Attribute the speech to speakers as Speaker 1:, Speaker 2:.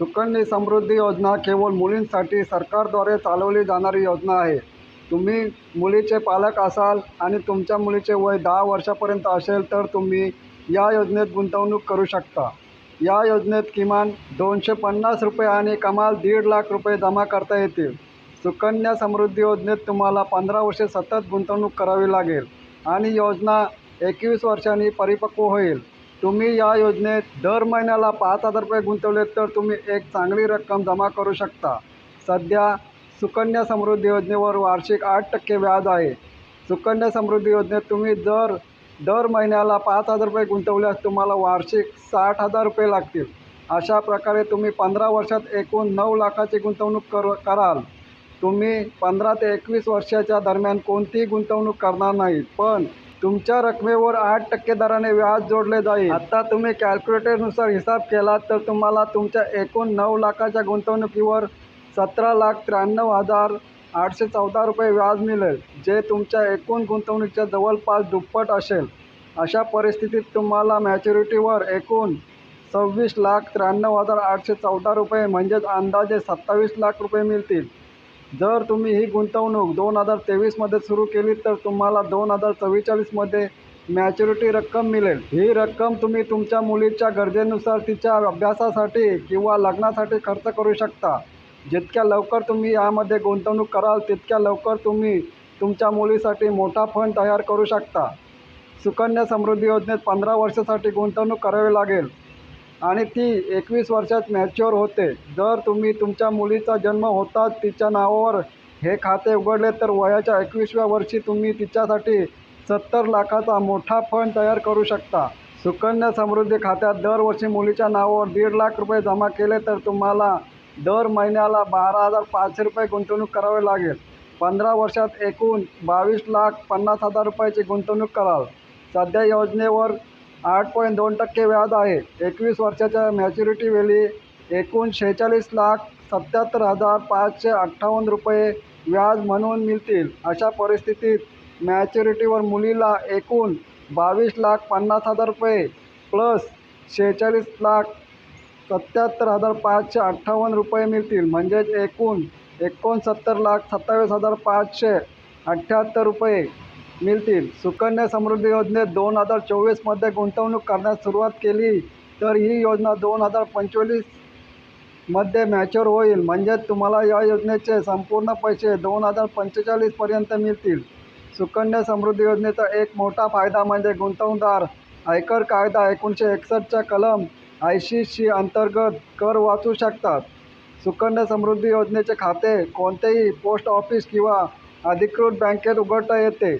Speaker 1: सुकन्या समृद्धी योजना केवळ मुलींसाठी सरकारद्वारे चालवली जाणारी योजना आहे. तुम्ही मुलीचे पालक असाल आणि तुमच्या मुलीचे वय दहा वर्षापर्यंत असेल तर तुम्ही या योजनेत गुंतवणूक करू शकता. या योजनेत किमान दोनशे पन्नास रुपये आणि कमाल दीड लाख रुपये जमा करता येतील. सुकन्या समृद्धी योजनेत तुम्हाला पंधरा वर्षे सतत गुंतवणूक करावी लागेल आणि योजना एकवीस वर्षांनी परिपक्व होईल. तुम्ही या योजनेत दर महिन्याला पाच हजार रुपये गुंतवले तर तुम्ही एक चांगली रक्कम जमा करू शकता. सध्या सुकन्या समृद्धी योजनेवर वार्षिक आठ टक्के व्याज आहे. सुकन्या समृद्धी योजनेत तुम्ही जर दर महिन्याला पाच हजार रुपये गुंतवल्यास तुम्हाला वार्षिक साठ हजार रुपये लागतील. अशा प्रकारे तुम्ही पंधरा वर्षात एकूण नऊ लाखाची गुंतवणूक कर कराल. तुम्ही पंधरा ते एकवीस वर्षाच्या दरम्यान कोणतीही गुंतवणूक करणार नाही पण तुमच्या रकमेवर आठ टक्के दराने व्याज जोडले जाईल. आता तुम्ही कॅल्क्युलेटरनुसार हिसाब केला तर तुम्हाला तुमच्या एकूण नऊ लाखाच्या गुंतवणुकीवर सतरा लाख त्र्याण्णव हजार आठशे चौदा रुपये व्याज मिळेल जे तुमच्या एकूण गुंतवणुकीच्या जवळपास दुप्पट असेल. अशा परिस्थितीत तुम्हाला मॅच्युरिटीवर एकूण सव्वीस लाख त्र्याण्णव हजार आठशे चौदा रुपये म्हणजेच अंदाजे सत्तावीस लाख रुपये मिळतील. जर तुम्ही ही गुंतवणूक दोन हजार तेवीसमध्ये सुरू केली तर तुम्हाला दोन हजार चव्वेचाळीसमध्ये मॅच्युरिटी रक्कम मिळेल. ही रक्कम तुम्ही तुमच्या मुलीच्या गरजेनुसार तिच्या अभ्यासासाठी किंवा लग्नासाठी खर्च करू शकता. जितक्या लवकर तुम्ही यामध्ये गुंतवणूक कराल तितक्या लवकर तुम्ही तुमच्या मुलीसाठी मोठा फंड तयार करू शकता. सुकन्या समृद्धी योजनेत पंधरा वर्षासाठी गुंतवणूक करावी लागेल. आणि ती एकवीस वर्षात मॅच्युअर होते. जर तुम्ही तुमच्या मुलीचा जन्म होताच तिच्या नावावर हे खाते उघडले तर वयाच्या एकवीसव्या वर्षी तुम्ही तिच्यासाठी सत्तर लाखाचा मोठा फंड तयार करू शकता. सुकन्या समृद्धी खात्यात दरवर्षी मुलीच्या नावावर दीड लाख रुपये जमा केले तर तुम्हाला दर महिन्याला बारा हजार पाचशे रुपये गुंतवणूक करावी लागेल. पंधरा वर्षात एकूण बावीस लाख पन्नास हजार रुपयाची गुंतवणूक कराल. सध्या योजनेवर आठ पॉईंट दोन टक्के व्याज आहे. एकवीस वर्षाच्या मॅच्युरिटी वेळी एकूण शेहेचाळीस लाख सत्याहत्तर हजार पाचशे अठ्ठावन्न रुपये व्याज म्हणून मिळतील. अशा परिस्थितीत मॅच्युरिटीवर मुलीला एकूण बावीस लाख पन्नास हजार रुपये प्लस शेहेचाळीस लाख सत्याहत्तर हजार पाचशे अठ्ठावन्न रुपये मिळतील. म्हणजेच एकूण एकोणसत्तर लाख सत्तावीस हजार पाचशे अठ्ठ्याहत्तर रुपये मिळतील. सुकन्या समृद्धी योजनेत दोन हजार चोवीसमध्ये गुंतवणूक करण्यास सुरुवात केली तर ही योजना दोन हजार पंचवीसमध्ये मॅच्युअर होईल. म्हणजेच तुम्हाला या योजनेचे संपूर्ण पैसे दोन हजार पंचेचाळीसपर्यंत मिळतील. सुकन्या समृद्धी योजनेचा एक मोठा फायदा म्हणजे गुंतवणूकदार आयकर कायदा एकोणीसशे एकसष्टच्या कलम ऐंशी शी अंतर्गत कर वाचू शकतात. सुकन्या समृद्धी योजनेचे खाते कोणतेही पोस्ट ऑफिस किंवा अधिकृत बँकेत उघडता येते.